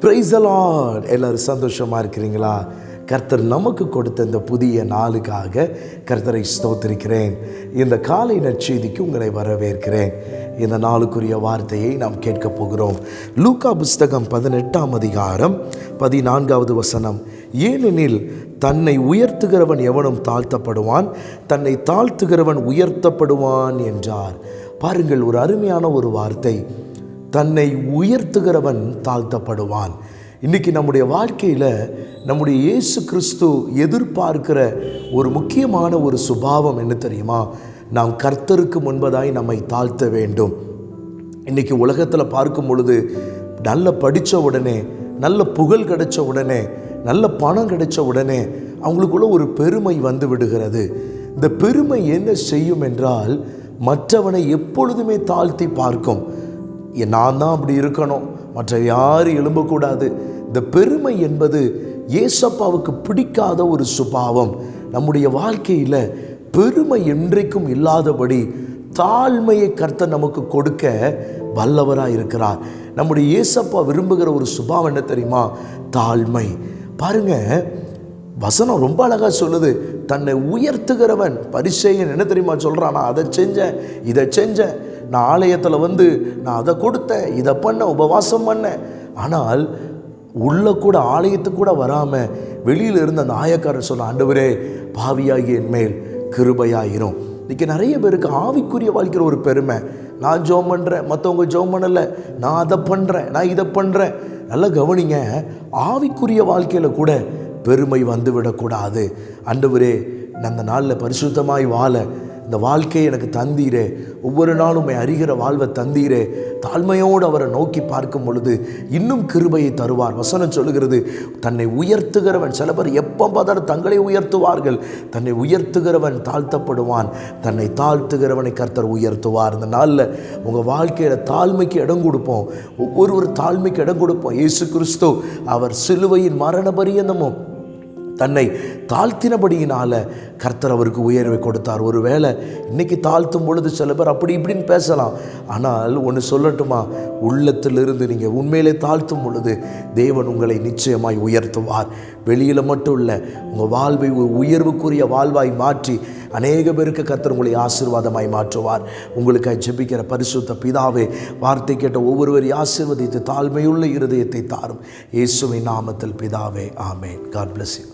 Price Lord எல்லாரும் சந்தோஷமாக இருக்கிறீங்களா? கர்த்தர் நமக்கு கொடுத்த இந்த புதிய நாளுக்காக கர்த்தரை ஸ்தோத்திருக்கிறேன். இந்த காலை நற்செய்திக்கு உங்களை வரவேற்கிறேன். இந்த நாளுக்குரிய வார்த்தையை நாம் கேட்கப் போகிறோம். லூக்கா புஸ்தகம் பதினெட்டாம் அதிகாரம் பதினான்காவது வசனம். ஏனெனில் தன்னை உயர்த்துகிறவன் எவனும் தாழ்த்தப்படுவான் தன்னை தாழ்த்துகிறவன் உயர்த்தப்படுவான் என்றார். பாருங்கள் ஒரு அருமையான ஒரு வார்த்தை. தன்னை உயர்த்துகிறவன் தாழ்த்தப்படுவான். இன்றைக்கி நம்முடைய வாழ்க்கையில் நம்முடைய இயேசு கிறிஸ்து எதிர்பார்க்கிற ஒரு முக்கியமான ஒரு சுபாவம் என்ன தெரியுமா? நாம் கர்த்தருக்கு முன்பதாய் நம்மை தாழ்த்த வேண்டும். இன்றைக்கி உலகத்தில் பார்க்கும் பொழுது நல்ல படித்த உடனே நல்ல புகழ் கிடைச்ச உடனே நல்ல பணம் கிடைச்ச உடனே அவங்களுக்குள்ள ஒரு பெருமை வந்து விடுகிறது. இந்த பெருமை என்ன செய்யும் என்றால் மற்றவனை எப்பொழுதுமே தாழ்த்தி பார்க்கும். நான் தான் அப்படி இருக்கணும். மற்ற யாரும் எழும்பக்கூடாது. இந்த பெருமை என்பது ஏசப்பாவுக்கு பிடிக்காத ஒரு சுபாவம். நம்முடைய வாழ்க்கையில் பெருமை என்றைக்கும் இல்லாதபடி தாழ்மையை கர்த்தர் நமக்கு கொடுக்க வல்லவராக இருக்கிறார். நம்முடைய ஏசப்பா விரும்புகிற ஒரு சுபாவம் என்ன தெரியுமா? தாழ்மை. பாருங்க வசனம் ரொம்ப அழகாக சொல்லுது. தன்னை உயர்த்துகிறவன் பரிசெயன் என்ன தெரியுமா சொல்கிறான் நான் அதை செஞ்சேன் இதை செஞ்சேன் நான் ஆலயத்தில் வந்து நான் அதை கொடுத்தேன் இதை பண்ண உபவாசம் பண்ணேன். ஆனால் உள்ள கூட ஆலயத்துக்கு கூட வராமல் வெளியில் இருந்த அந்த ஆயக்காரர் சொன்ன ஆண்டவரே பாவியாகிய என் மேல் கிருபையாயிரும். இன்றைக்கி நிறைய பேருக்கு ஆவிக்குரிய வாழ்க்கையில் ஒரு பெருமை. நான் ஜோம் பண்ணுறேன் மற்றவங்க ஜோம் பண்ணலை நான் அதை பண்ணுறேன் நான் இதை பண்ணுறேன் நல்லா கவனிங்க ஆவிக்குரிய வாழ்க்கையில் கூட பெருமை வந்து விடக்கூடாது நான் அந்த நாளில் பரிசுத்தமாய் வாழ இந்த வாழ்க்கையை எனக்கு தந்தீரே. ஒவ்வொரு நாளும் உண்மை அறிகிற வாழ்வை தந்தீரே. தாழ்மையோடு அவரை நோக்கி பார்க்கும் பொழுது இன்னும் கிருபையை தருவார். வசனம் சொல்லுகிறது தன்னை உயர்த்துகிறவன் சில பேர் எப்போ பார்த்தாலும் தங்களை உயர்த்துவார்கள். தன்னை உயர்த்துகிறவன் தாழ்த்தப்படுவான். தன்னை தாழ்த்துகிறவனை கர்த்தர் உயர்த்துவார். இந்த நாளில் உங்கள் வாழ்க்கையில் தாழ்மைக்கு இடம் கொடுப்போம். ஒவ்வொரு தாழ்மைக்கு இடம் கொடுப்போம். இயேசு கிறிஸ்து அவர் சிலுவையின் மரண பரியந்தமும் தன்னை தாழ்த்தினபடியினால் கர்த்தர் அவருக்கு உயர்வை கொடுத்தார். ஒருவேளை இன்னைக்கு தாழ்த்தும் பொழுது சில பேர் அப்படி இப்படின்னு பேசலாம். ஆனால் ஒன்று சொல்லட்டுமா? உள்ளத்திலிருந்து நீங்கள் உண்மையிலே தாழ்த்தும் பொழுது தேவன் உங்களை நிச்சயமாய் உயர்த்துவார். வெளியில் மட்டும் இல்லை உங்கள் வாழ்வை ஒரு உயர்வுக்குரிய வாழ்வாய் மாற்றி அநேக பேருக்கு கர்த்தர் உங்களை ஆசீர்வாதமாய் மாற்றுவார். உங்களுக்காக ஜெபிக்கிற பரிசுத்த பிதாவே வார்த்தை கேட்ட ஒவ்வொருவரையும் ஆசீர்வதித்து தாழ்மையுள்ள இருதயத்தை தாரும். இயேசுவை நாமத்தில் பிதாவே ஆமேன். God bless you